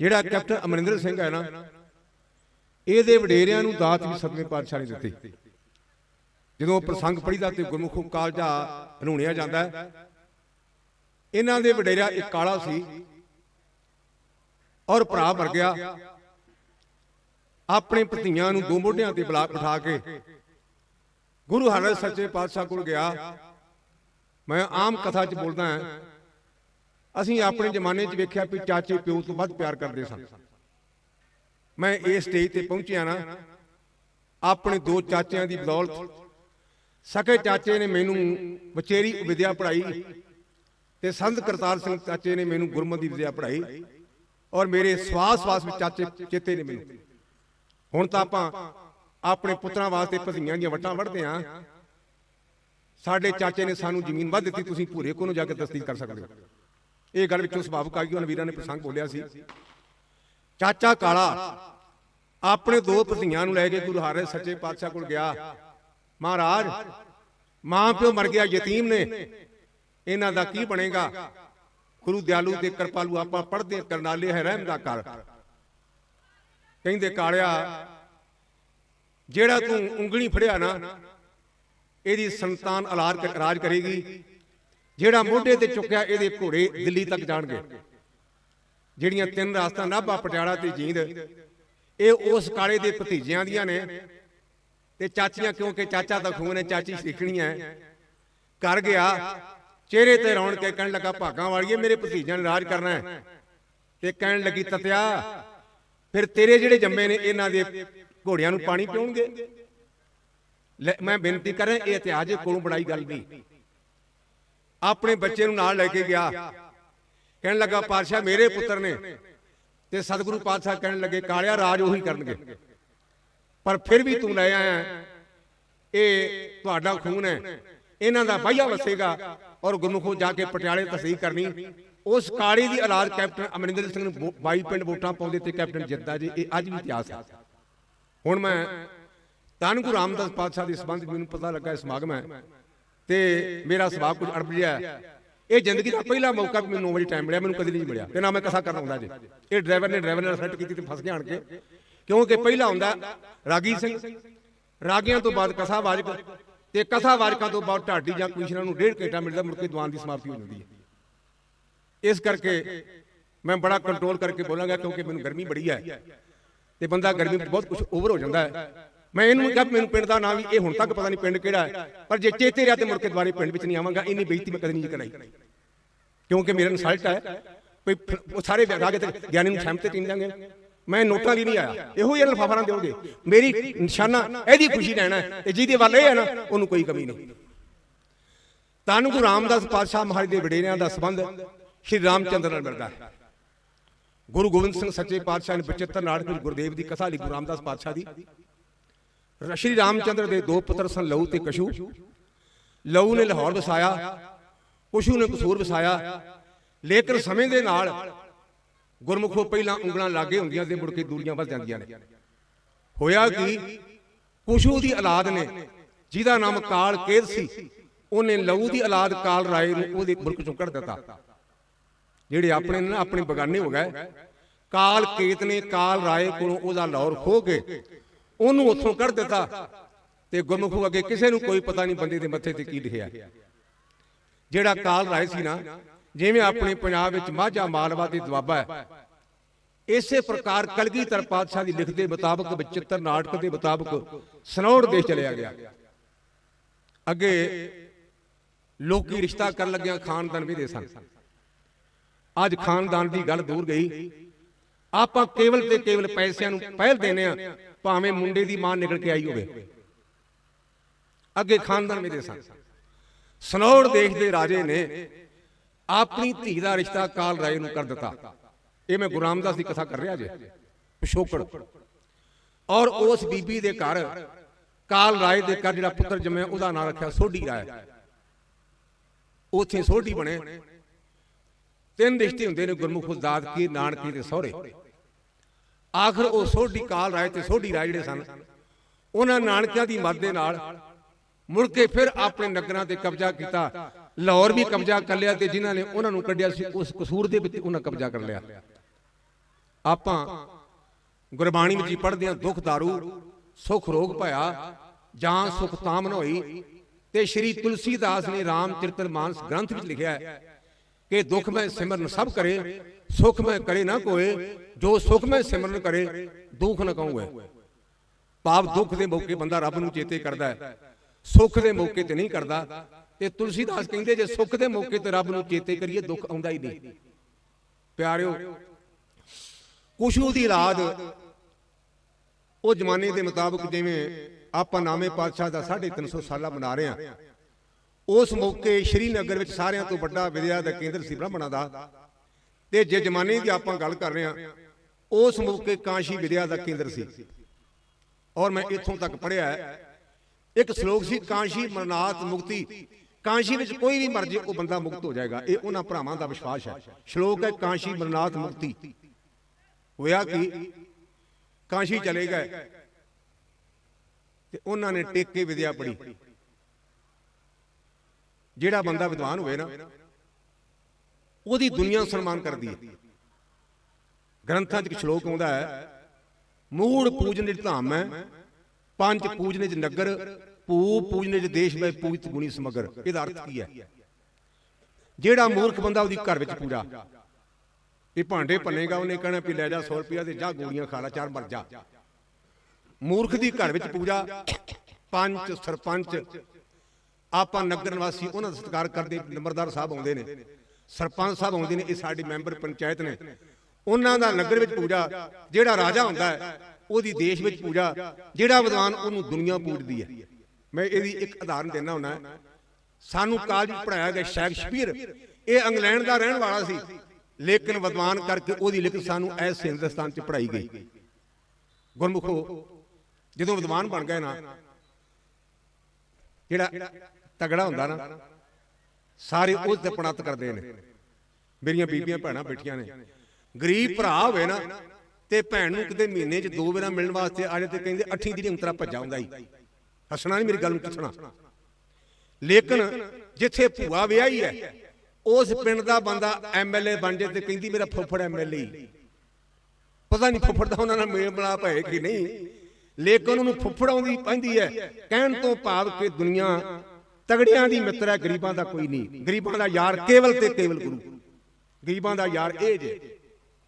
ਜਿਹੜਾ ਕੈਪਟਨ ਅਮਰਿੰਦਰ ਸਿੰਘ ਹੈ ਨਾ ਇਹਦੇ ਵਡੇਰਿਆਂ ਨੂੰ ਦਾਤ ਵੀ ਸਤਵੇਂ ਪਾਤਸ਼ਾਹ ਨੇ ਦਿੱਤੀ। ਜਦੋਂ ਪ੍ਰਸੰਗ ਪੜੀਦਾ ਤੇ ਗੁਰਮੁਖ ਕਾਲਜਾ ਹਨੂਣਿਆ ਜਾਂਦਾ ਇਹਨਾਂ ਦੇ ਵਡੇਰਾ ਇੱਕ ਕਾਲਾ ਸੀ ਔਰ ਭਰਾ ਮਰ ਗਿਆ। ਆਪਣੇ ਭਤੀਆਂ ਨੂੰ ਦੋ ਮੋਢਿਆਂ ਤੇ ਬਲਾ ਬਿਠਾ ਕੇ ਗੁਰੂ ਹਰਿ ਸੱਚੇ ਪਾਤਸ਼ਾਹ ਕੋਲ ਗਿਆ। ਮੈਂ ਆਮ ਕਥਾ 'ਚ ਬੋਲਦਾ ਹਾਂ ਅਸੀਂ ਆਪਣੇ ਜ਼ਮਾਨੇ 'ਚ ਵੇਖਿਆ ਵੀ ਚਾਚੇ ਪਿਓ ਤੋਂ ਵੱਧ ਪਿਆਰ ਕਰਦੇ ਸਨ। ਮੈਂ ਇਸ ਸਟੇਜ ਤੇ ਪਹੁੰਚਿਆ ਨਾ ਆਪਣੇ ਦੋ ਚਾਚਿਆਂ ਦੀ ਬਦੌਲਤ ਸਕੇ ਚਾਚੇ ਨੇ ਮੈਨੂੰ ਬਚੇਰੀ ਵਿਦਿਆ ਪੜ੍ਹਾਈ ਤੇ ਸੰਤ ਕਰਤਾਰ ਸਿੰਘ ਚਾਚੇ ਨੇ ਮੈਨੂੰ ਗੁਰਮਤਿ ਦੀ ਵਿਦਿਆ ਪੜ੍ਹਾਈ ਔਰ ਮੇਰੇ ਸਵਾਸ ਸਵਾਸ ਵਿੱਚ ਚਾਚੇ ਚੇਤੇ ਨੇ ਮੈਨੂੰ। ਹੁਣ ਤਾਂ ਆਪਾਂ ਆਪਣੇ ਪੁੱਤਰਾਂ ਵਾਸਤੇ ਭਤੀਆਂ ਦੀਆਂ ਵਟਾਂ ਵੜਦੇ ਆਂ ਸਾਡੇ ਚਾਚੇ ਨੇ ਸਾਨੂੰ ਜ਼ਮੀਨ ਵੱਧ ਦਿੱਤੀ ਤੁਸੀਂ ਭੂਰੇ ਕੋਲੋਂ ਜਾ ਕੇ ਤਸਦੀਕ ਕਰ ਸਕਦੇ ਹੋ। ਇਹ ਗੱਲ ਵਿੱਚੋਂ ਸੁਭਾਵਿਕ ਆ ਗਈ, ਉਹਨਾਂ ਵੀਰਾਂ ਨੇ ਪ੍ਰਸੰਗ ਬੋਲਿਆ ਸੀ। ਚਾਚਾ ਕਾਲਾ, ਆਪਣੇ ਦੋ ਭਤੀਆਂ ਨੂੰ ਲੈ ਕੇ ਗੁਰੂ ਹਰਿ ਸੱਚੇ ਪਾਤਸ਼ਾਹ ਕੋਲ ਗਿਆ। ਮਹਾਰਾਜ ਮਾਂ ਪਿਓ ਮਰ ਗਿਆ, ਯਤੀਮ ਨੇ। ਇਹਨਾਂ ਦਾ ਕੀ ਬਣੇਗਾ? ਗੁਰੂ ਦਿਆਲੂ ਦੇ ਕਿਰਪਾਲੂ ਆਪਾਂ ਪੜ੍ਹਦੇ ਕਰਨਾਲੇ ਹੈ ਰਹਿਮ ਦਾ ਕਰ ਕਹਿੰਦੇ ਕਾਲਿਆ, ਜਿਹੜਾ ਤੂੰ ਉਂਗਲੀ ਫੜਿਆ ਨਾ, ਇਹਦੀ ਸੰਤਾਨ ਔਲਾਦ ਕ- ਰਾਜ ਕਰੇਗੀ। ਜਿਹੜਾ ਮੋਢੇ ਤੇ ਚੁੱਕਿਆ ਇਹਦੇ ਘੋੜੇ ਦਿੱਲੀ ਤੱਕ ਜਾਣਗੇ। ਜਿਹੜੀਆਂ ਤਿੰਨ ਰਾਸਤਾਂ ਨਾਭਾ ਪਟਿਆਲਾ ਤੇ ਜੀਂਦ ਇਹ ਉਸ ਕਾਲੇ ਦੇ ਭਤੀਜਿਆਂ ਦੀਆਂ ਨੇ। ਤੇ ਚਾਚੀਆਂ ਕਿਉਂਕਿ ਚਾਚਾ ਦਾ ਖੂਨ ਹੈ ਚਾਚੀ ਸਿੱਖਣੀ ਹੈ। ਕਰ ਗਿਆ। ਚਿਹਰੇ ਤੇ ਰੌਣ ਕੇ ਕਹਿਣ ਲੱਗਾ ਭਾਗਾਂ ਵਾਲੀਏ ਮੇਰੇ ਭਤੀਜਿਆਂ ਨੇ ਰਾਜ ਕਰਨਾ ਹੈ। ਤੇ ਕਹਿਣ ਲੱਗੀ ਤਤਿਆ ਫਿਰ ਤੇਰੇ ਜਿਹੜੇ ਜੰਮੇ ਨੇ ਇਹਨਾਂ ਦੇ ਘੋੜਿਆਂ ਨੂੰ ਪਾਣੀ ਪਿਉਣਗੇ ਲੈ, ਮੈਂ ਬੇਨਤੀ ਕਰਾਂ ਇਹ ਇਤਿਹਾਸ ਕੋਲੋਂ ਬਣਾਈ ਗੱਲ ਨਹੀਂ। ਆਪਣੇ ਬੱਚੇ ਨੂੰ ਨਾਲ ਲੈ ਕੇ ਗਿਆ। ਕਹਿਣ ਲੱਗਾ, ਪਾਤਸ਼ਾਹ, ਮੇਰੇ ਪੁੱਤਰ ਨੇ। ਤੇ ਸਤਿਗੁਰੂ ਪਾਤਸ਼ਾਹ ਕਹਿਣ ਲੱਗੇ, ਕਾਲਿਆ, ਰਾਜ ਉਹੀ ਕਰਨਗੇ। ਪਰ ਫਿਰ ਵੀ ਤੂੰ ਲੈ ਆਇਆ ਇਹ ਤੁਹਾਡਾ ਖੂਨ ਹੈ। ਇਹਨਾਂ ਦਾ ਬਾਈਆ ਵਸੇਗਾ ਔਰ ਗੁਰਮੁਖੋਂ ਜਾ ਕੇ ਪਟਿਆਲੇ ਤਸਦੀਕ ਕਰਨੀ। ਉਸ ਕਾਲੀ ਦੀ ਔਲਾਦ ਕੈਪਟਨ ਅਮਰਿੰਦਰ ਸਿੰਘ ਨੂੰ ਵੋ- 22 ਪਿੰਡ ਵੋਟਾਂ ਪਾਉਂਦੇ ਤੇ ਕੈਪਟਨ ਜਿੱਤਦਾ ਜੀ, ਇਹ ਅੱਜ ਵੀ ਇਤਿਹਾਸ ਹੈ। ਹੁਣ ਮੈਂ ਧੰਨ ਗੁਰੂ ਰਾਮਦਾਸ ਪਾਤਸ਼ਾਹ ਦੇ ਸੰਬੰਧ ਮੈਨੂੰ ਪਤਾ ਲੱਗਾ, ਇਹ ਸਮਾਗਮ ਹੈ। ਤੇ ਮੇਰਾ ਸੁਭਾਅ ਕੁਝ ਅੜਬ ਗਿਆ ਇਹ ਜ਼ਿੰਦਗੀ ਦਾ ਪਹਿਲਾ ਮੌਕਾ ਵੀ ਮੈਨੂੰ 9 ਵਜੇ ਟਾਈਮ ਮਿਲਿਆ, ਮੈਨੂੰ ਕਦੇ ਨਹੀਂ ਮਿਲਿਆ। ਤੇ ਨਾ ਮੈਂ ਕਸਾ ਕਰਨਾ ਹੁੰਦਾ ਜੇ। ਇਹ ਡਰਾਈਵਰ ਨੇ ਡਰਾਈਵਰ ਨਾਲ ਸੈੱਟ ਕੀਤੀ ਤੇ ਫਸ ਗਿਆ ਆਣ ਕੇ। ਕਿਉਂਕਿ ਪਹਿਲਾ ਹੁੰਦਾ ਰਾਗੀ ਸਿੰਘ। ਰਾਗੀਆਂ ਤੋਂ ਬਾਅਦ ਕਸਾ ਵਾਜਕ ਤੇ ਕਥਾ ਵਾਜਕਾਂ ਤੋਂ ਬਾਅਦ ਢਾਡੀ ਜਾਂ ਕਮਿਸ਼ਨਰ ਨੂੰ ਡੇਢ ਘੰਟਾ ਮਿਲਦਾ, ਮੁੜ ਕੇ ਦੀਵਾਨ ਦੀ ਸਮਾਪਤੀ ਹੋ ਜਾਂਦੀ ਹੈ। ਇਸ ਕਰਕੇ ਮੈਂ ਬੜਾ ਕੰਟਰੋਲ ਕਰਕੇ ਬੋਲਾਂਗਾ ਕਿਉਂਕਿ ਮੈਨੂੰ ਗਰਮੀ ਬੜੀ ਹੈ। ਤੇ ਬੰਦਾ ਗਰਮੀ ਵਿੱਚ ਬਹੁਤ ਕੁਝ ਓਵਰ ਹੋ ਜਾਂਦਾ ਹੈ। ਮੈਂ ਇਹਨੂੰ ਕਿਹਾ ਮੈਨੂੰ ਪਿੰਡ ਦਾ ਨਾਮ ਵੀ ਇਹ ਹੁਣ ਤੱਕ ਪਤਾ ਨਹੀਂ ਪਿੰਡ ਕਿਹੜਾ ਹੈ। ਪਰ ਜੇ ਚੇਤੇ ਰਿਹਾ ਤੇ ਮੁੜ ਕੇ ਦੁਬਾਰੇ ਪਿੰਡ ਵਿੱਚ ਨਹੀਂ ਆਵਾਂਗਾ ਇੰਨੀ ਬੇਇੱਜ਼ਤੀ ਮੈਂ ਕਦੇ ਨਹੀਂ ਕਰਾਈ। ਕਿਉਂਕਿ ਮੇਰਾ ਇਨਸਲਟ ਹੈ ਫਿਰ ਉਹ ਸਾਰੇ ਵਿਆਹ ਤੇ ਗਿਆਨੀ ਨੂੰ ਸਹਿਮਤ ਟੀਮ ਦਾਂਗੇ ਮੈਂ ਨੋਟਾਂ ਲਈ ਨਹੀਂ ਆਇਆ। ਇਹੋ ਹੀ ਲਫਾਫਾ ਨਾ ਦਿਓਗੇ। ਮੇਰੀ ਨਿਸ਼ਾਨਾ ਇਹਦੀ ਖੁਸ਼ੀ ਲੈਣਾ ਹੈ ਤੇ ਜਿਹਦੇ ਵੱਲ ਇਹ ਹੈ ਨਾ ਉਹਨੂੰ ਕੋਈ ਕਮੀ ਨਹੀਂ। ਧੰਨ ਗੁਰੂ ਰਾਮਦਾਸ ਪਾਤਸ਼ਾਹ ਮਹਾਰਾਜ ਦੇ ਵਡੇਰਿਆਂ ਦਾ ਸੰਬੰਧ ਸ਼੍ਰੀ ਰਾਮਚੰਦਰ ਨਾਲ ਮਿਲਦਾ ਹੈ। ਗੁਰੂ ਗੋਬਿੰਦ ਸਿੰਘ ਸੱਚੇ ਪਾਤਸ਼ਾਹ ਨੇ 75 ਨਾਟਕ ਵਿੱਚ ਗੁਰਦੇਵ ਦੀ ਕਥਾ ਲਿਖੀ ਗੁਰੂ ਰਾਮਦਾਸ ਪਾਤਸ਼ਾਹ ਦੀ। ਸ਼੍ਰੀ ਰਾਮਚੰਦਰ ਦੇ ਦੋ ਪੁੱਤਰ ਸਨ, ਲਹੂ ਤੇ ਕਸ਼ੂ। ਲਹੂ ਨੇ ਲਾਹੌਰ ਵਸਾਇਆ, ਕਸ਼ੂ ਨੇ ਕਸੂਰ ਵਸਾਇਆ। ਲੇਕਿਨ ਸਮੇਂ ਦੇ ਨਾਲ ਗੁਰਮੁਖੋਂ ਪਹਿਲਾਂ ਉਂਗਲਾਂ ਲਾਗੇ ਹੁੰਦੀਆਂ ਤੇ ਮੁੜ ਕੇ ਦੂਰੀਆਂ ਵੱਧ ਜਾਂਦੀਆਂ ਨੇ। ਹੋਇਆ ਕਿ? ਕੁਸ਼ੂ ਦੀ ਔਲਾਦ ਨੇ, ਜਿਹਦਾ ਨਾਮ ਕਾਲ ਕੇਦ ਸੀ, ਉਹਨੇ ਲਹੂ ਦੀ ਔਲਾਦ ਕਾਲ ਰਾਏ ਨੂੰ ਉਹਦੇ ਮੁਲਕ ਚੋਂ ਕੱਢ ਦਿੱਤਾ। ਜਿਹੜੇ ਆਪਣੇ ਨੇ ਨਾ, ਆਪਣੇ ਬਗਾਨੇ ਹੋ ਗਏ। ਕਾਲ ਕੇਤ ਨੇ, ਕਾਲ ਰਾਏ ਕੋਲੋਂ ਉਹਦਾ ਲਾਹੌਰ ਖੋ ਕੇ ਉਹਨੂੰ ਉੱਥੋਂ ਕੱਢ ਦਿੱਤਾ ਤੇ ਗੁਰਮੁਖ ਅੱਗੇ ਕਿਸੇ ਨੂੰ ਕੋਈ ਪਤਾ ਨਹੀਂ ਬੰਦੇ ਦੇ ਮੱਥੇ ਤੇ ਕੀ ਲਿਖਿਆ। ਜਿਹੜਾ ਕਾਲ ਰਾਏ ਸੀ ਨਾ, ਜਿਵੇਂ ਆਪਣੇ ਪੰਜਾਬ ਵਿੱਚ ਮਾਝਾ ਮਾਲਵਾ ਤੇ ਦੁਆਬਾ ਹੈ, ਇਸੇ ਪ੍ਰਕਾਰ ਕਲਗੀਧਰ ਪਾਤਸ਼ਾਹ ਦੀ ਲਿਖ ਦੇ ਮੁਤਾਬਕ ਬਚਿੱਤਰ ਨਾਟਕ ਦੇ ਮੁਤਾਬਕ ਸਨੌੜ ਦੇਸ਼ ਚਲਿਆ ਗਿਆ। ਅੱਗੇ ਲੋਕੀ ਰਿਸ਼ਤਾ ਕਰਨ ਲੱਗਿਆ ਖਾਨਦਾਨ ਵੀ ਦੇ ਸਨ। ਅੱਜ ਖਾਨਦਾਨ ਦੀ ਗੱਲ ਦੂਰ ਗਈ। ਆਪਾਂ ਕੇਵਲ ਤੇ ਕੇਵਲ ਪੈਸਿਆਂ ਨੂੰ ਪਹਿਲ ਦੇਨੇ ਆ ਭਾਵੇਂ ਮੁੰਡੇ ਦੀ ਮਾਂ ਨਿਕਲ ਕੇ ਆਈ ਹੋਵੇ। ਅੱਗੇ ਖਾਨਦਾਨ ਮੇਰੇ ਦੇ ਸਨ ਸਨੌੜ ਦੇਸ਼ ਦੇ ਰਾਜੇ ਨੇ ਆਪਣੀ ਧੀ ਦਾ ਰਿਸ਼ਤਾ ਕਾਲ ਰਾਏ ਨੂੰ ਕਰ ਦਿੱਤਾ। ਇਹ ਮੈਂ ਗੁਰੂ ਰਾਮਦਾਸ ਦੀ ਕਥਾ ਕਰ ਰਿਹਾ ਜੇ। ਪਿਛੋਕੜ। ਔਰ ਉਸ ਬੀਬੀ ਦੇ ਘਰ ਕਾਲ ਰਾਏ ਦੇ ਘਰ ਜਿਹੜਾ ਪੁੱਤਰ ਜੰਮਿਆ, ਉਹਦਾ ਨਾਂ ਰੱਖਿਆ ਸੋਢੀ ਰਾਏ। ਉਥੇ ਸੋਢੀ ਬਣੇ। ਤਿੰਨ ਰਿਸ਼ਤੇ ਹੁੰਦੇ ਨੇ ਗੁਰਮੁਖ ਦਾਦ ਕੀ ਨਾਨਕੀ ਦੇ ਸਹੁਰੇ। ਆਖਰ ਉਹ ਸੋਢੀ ਕਾਲ ਰਾਏ ਤੇ ਸੋਢੀ ਰਾਏ ਜਿਹੜੇ ਸਨ, ਉਹਨਾਂ ਨਾਨਕਿਆਂ ਦੀ ਮਦਦ ਦੇ ਨਾਲ ਮੁੜ ਕੇ ਫਿਰ ਆਪਣੇ ਨਗਰਾਂ ਤੇ ਕਬਜ਼ਾ ਕੀਤਾ। ਲਾਹੌਰ ਵੀ ਕਬਜ਼ਾ ਕਰ ਲਿਆ ਤੇ ਜਿਨ੍ਹਾਂ ਨੇ ਉਹਨਾਂ ਨੂੰ ਕੱਢਿਆ ਸੀ, ਉਸ ਕਸੂਰ ਦੇ ਵਿੱਚ ਉਹਨਾਂ ਕਬਜ਼ਾ ਕਰ ਲਿਆ। ਆਪਾਂ ਗੁਰਬਾਣੀ ਵਿੱਚ ਪੜ੍ਹਦੇ ਹਾਂ, ਦੁੱਖ ਦਾਰੂ, ਸੁਖ ਰੋਗ ਭਇਆ ਜਾਂ ਸੁਖ ਤਾਮਨ ਹੋਈ। ਤੇ ਸ਼੍ਰੀ ਤੁਲਸੀਦਾਸ ਨੇ ਰਾਮ ਰਾਮਚਰਿਤਰ ਮਾਨਸ ਗ੍ਰੰਥ ਵਿੱਚ ਲਿਖਿਆ ਹੈ ਕਿ ਦੁੱਖ ਮੈਂ ਸਿਮਰਨ ਸਭ ਕਰੇ ਸੁਖ ਮੈਂ ਕਰੇ ਨਾ ਕੋਏ, ਜੋ ਸੁਖ ਮੈਂ ਸਿਮਰਨ ਕਰੇ, ਦੁੱਖ ਨਾ ਕਹੂਏ। ਪਾਪ ਦੁੱਖ ਦੇ ਮੌਕੇ ਬੰਦਾ ਰੱਬ ਨੂੰ ਚੇਤੇ ਕਰਦਾ ਹੈ। ਸੁੱਖ ਦੇ ਮੌਕੇ ਤੇ ਨਹੀਂ ਕਰਦਾ। ਤੇ ਤੁਲਸੀਦਾਸ ਕਹਿੰਦੇ, ਜੇ ਸੁੱਖ ਦੇ ਮੌਕੇ ਤੇ ਰੱਬ ਨੂੰ ਚੇਤੇ ਕਰੀਏ, ਦੁੱਖ ਆਉਂਦਾ ਹੀ ਨਹੀਂ। ਪਿਆਰਿਓ, ਕੁਸ਼ੂ ਦੀ ਰਾਜ ਉਹ ਜ਼ਮਾਨੇ ਦੇ ਮੁਤਾਬਕ ਜਿਵੇਂ ਆਪਾਂ ਨਾਮੇ ਪਾਤਸ਼ਾਹ ਦਾ 350 ਸਾਲਾ ਮਨਾ ਰਹੇ ਹਾਂ। ਉਸ ਮੌਕੇ ਸ਼੍ਰੀਨਗਰ ਵਿੱਚ ਸਾਰਿਆਂ ਤੋਂ ਵੱਡਾ ਵਿਦਿਆ ਦਾ ਕੇਂਦਰ ਸੀ ਬ੍ਰਾਹਮਣਾਂ ਦਾ। ਤੇ ਜੇ ਜ਼ਮਾਨੇ ਦੀ ਆਪਾਂ ਗੱਲ ਕਰ ਰਹੇ ਹਾਂ, ਉਸ ਮੌਕੇ ਕਾਂਸ਼ੀ ਵਿਦਿਆ ਦਾ ਕੇਂਦਰ ਸੀ। ਔਰ ਮੈਂ ਇੱਥੋਂ ਤੱਕ ਪੜਿਆ ਇੱਕ ਸ਼ਲੋਕ ਸੀ, ਕਾਂਸ਼ੀ ਮਰਨਾਤ ਮੁਕਤੀ। ਕਾਂਸ਼ੀ ਵਿੱਚ ਕੋਈ ਵੀ ਮਰ ਜੇ, ਉਹ ਬੰਦਾ ਮੁਕਤ ਹੋ ਜਾਏਗਾ। ਇਹ ਉਹਨਾਂ ਭਰਾਵਾਂ ਦਾ ਵਿਸ਼ਵਾਸ ਹੈ। ਸ਼ਲੋਕ ਹੈ, ਕਾਂਸ਼ੀ ਮਰਨਾਤ ਮੁਕਤੀ। ਹੋਇਆ ਕਿ? ਕਾਂਸ਼ੀ ਚਲੇ ਗਏ ਤੇ ਉਹਨਾਂ ਨੇ ਟੇਕੇ ਵਿਦਿਆ ਪੜ੍ਹੀ। ਜਿਹੜਾ ਬੰਦਾ ਵਿਦਵਾਨ ਹੋਵੇ ਨਾ ਉਹਦੀ ਦੁਨੀਆ ਸਨਮਾਨ ਕਰਦੀ ਹੈ। ਗ੍ਰੰਥਾਂ 'ਚ ਇੱਕ ਸ਼ਲੋਕ ਆਉਂਦਾ ਹੈ ਮੂੜ ਪੂਜਨੇ ਚ ਧਾਮ ਹੈ ਪੰਜ ਪੂਜਨੇ ਚ ਨਗਰ ਪੂ ਪੂਜਨੇ ਚ ਦੇਸ਼ ਵਿੱਚ ਪੂਜਿਤ ਗੁਣੀ ਸਮਗਰ। ਇਹਦਾ ਅਰਥ ਕੀ ਹੈ? ਜਿਹੜਾ ਮੂਰਖ ਬੰਦਾ ਉਹਦੀ ਘਰ ਵਿੱਚ ਪੂਜਾ। ਇਹ ਭਾਂਡੇ ਭੰਨੇਗਾ ਉਹਨੇ ਕਹਿਣਾ ਵੀ ਲੈ ਜਾ 100 ਰੁਪਿਆ ਤੇ ਜਾ ਗੋਲੀਆਂ ਖਾ ਲੈ ਚਾਰ ਮਰ ਜਾ। ਮੂਰਖ ਦੀ ਘਰ ਵਿੱਚ ਪੂਜਾ ਪੰਚ ਸਰਪੰਚ ਆਪਾਂ ਨਗਰ ਨਿਵਾਸੀ ਉਹਨਾਂ ਦਾ ਸਤਿਕਾਰ ਕਰਦੇ ਨੰਬਰਦਾਰ ਸਾਹਿਬ ਆਉਂਦੇ ਨੇ। ਸਰਪੰਚ ਸਾਹਿਬ ਆਉਂਦੇ ਨੇ, ਇਹ ਸਾਡੀ ਮੈਂਬਰ ਪੰਚਾਇਤ ਨੇ। ਉਹਨਾਂ ਦਾ ਨਗਰ ਵਿੱਚ ਪੂਜਾ, ਜਿਹੜਾ ਰਾਜਾ ਹੁੰਦਾ ਹੈ, ਉਹਦੀ ਦੇਸ਼ ਵਿੱਚ ਪੂਜਾ, ਜਿਹੜਾ ਵਿਦਵਾਨ ਉਹਨੂੰ ਦੁਨੀਆ ਪੂਜਦੀ ਹੈ। ਮੈਂ ਇਹਦੀ ਇੱਕ ਉਦਾਹਰਨ ਦੇਣਾ ਹੁੰਦਾ ਸਾਨੂੰ ਕਾਲਜ ਵਿੱਚ ਪੜਾਇਆ ਗਿਆ ਸ਼ੈਕਸਪੀਅਰ। ਇਹ ਇੰਗਲੈਂਡ ਦਾ ਰਹਿਣ ਵਾਲਾ ਸੀ। ਲੇਕਿਨ ਵਿਦਵਾਨ ਕਰਕੇ ਉਹਦੀ ਲਿਖਤ ਸਾਨੂੰ ਐਸ ਹਿੰਦੁਸਤਾਨ 'ਚ ਪੜਾਈ ਗਈ। ਗੁਰਮੁਖੋ, ਜਦੋਂ ਵਿਦਵਾਨ ਬਣ ਗਏ ਨਾ, ਜਿਹੜਾ ਤਗੜਾ ਹੁੰਦਾ ਨਾ ਸਾਰੇ ਉਸ ਤੇ ਪਣਤ ਕਰਦੇ ਨੇ। ਮੇਰੀਆਂ ਬੀਬੀਆਂ ਭੈਣਾਂ ਬੈਠੀਆਂ ਨੇ। ਗਰੀਬ ਭਰਾ ਹੋਵੇ ਨਾ ਤੇ ਭੈਣ ਨੂੰ ਕਿਤੇ ਮਹੀਨੇ 'ਚ ਦੋ ਵਾਰਾਂ ਮਿਲਣ ਵਾਸਤੇ ਆ ਤੇ ਕਹਿੰਦੇ ਅੱਠੀ ਦੀ ਉਂਤਰਾ ਭੱਜਾ ਹੁੰਦਾ ਹੀ ਹੱਸਣਾ ਨਹੀਂ ਮੇਰੀ ਗੱਲ ਨੂੰ ਪੁੱਛਣਾ। ਲੇਕਿਨ ਜਿੱਥੇ ਭੂਆ ਵਿਆਹੀ ਹੈ ਉਸ ਪਿੰਡ ਦਾ ਬੰਦਾ ਐਮਐਲਏ ਬਣ ਜੇ ਤੇ ਕਹਿੰਦੀ ਮੇਰਾ ਫੁੱਫੜ ਐਮਐਲਏ ਪਤਾ ਨਹੀਂ ਫੁੱਫੜ ਦਾ ਉਹਨਾਂ ਨਾਲ ਮੇਲ ਮਿਲਾਪ ਹੈ ਕਿ ਨਹੀਂ। ਲੇਕਿਨ ਉਹਨੂੰ ਫੁੱਫੜ ਆਉਂਦੀ ਪੈਂਦੀ ਹੈ। ਕਹਿਣ ਤੋਂ ਭਾਵ ਕਿ ਦੁਨੀਆ ਤਗੜਿਆਂ ਦੀ ਮਿੱਤਰ ਹੈ, ਗਰੀਬਾਂ ਦਾ ਕੋਈ ਨਹੀਂ। ਗਰੀਬਾਂ ਦਾ ਯਾਰ ਕੇਵਲ ਤੇ ਕੇਵਲ ਗੁਰੂ। ਗਰੀਬਾਂ ਦਾ ਯਾਰ ਇਹ ਜੇ।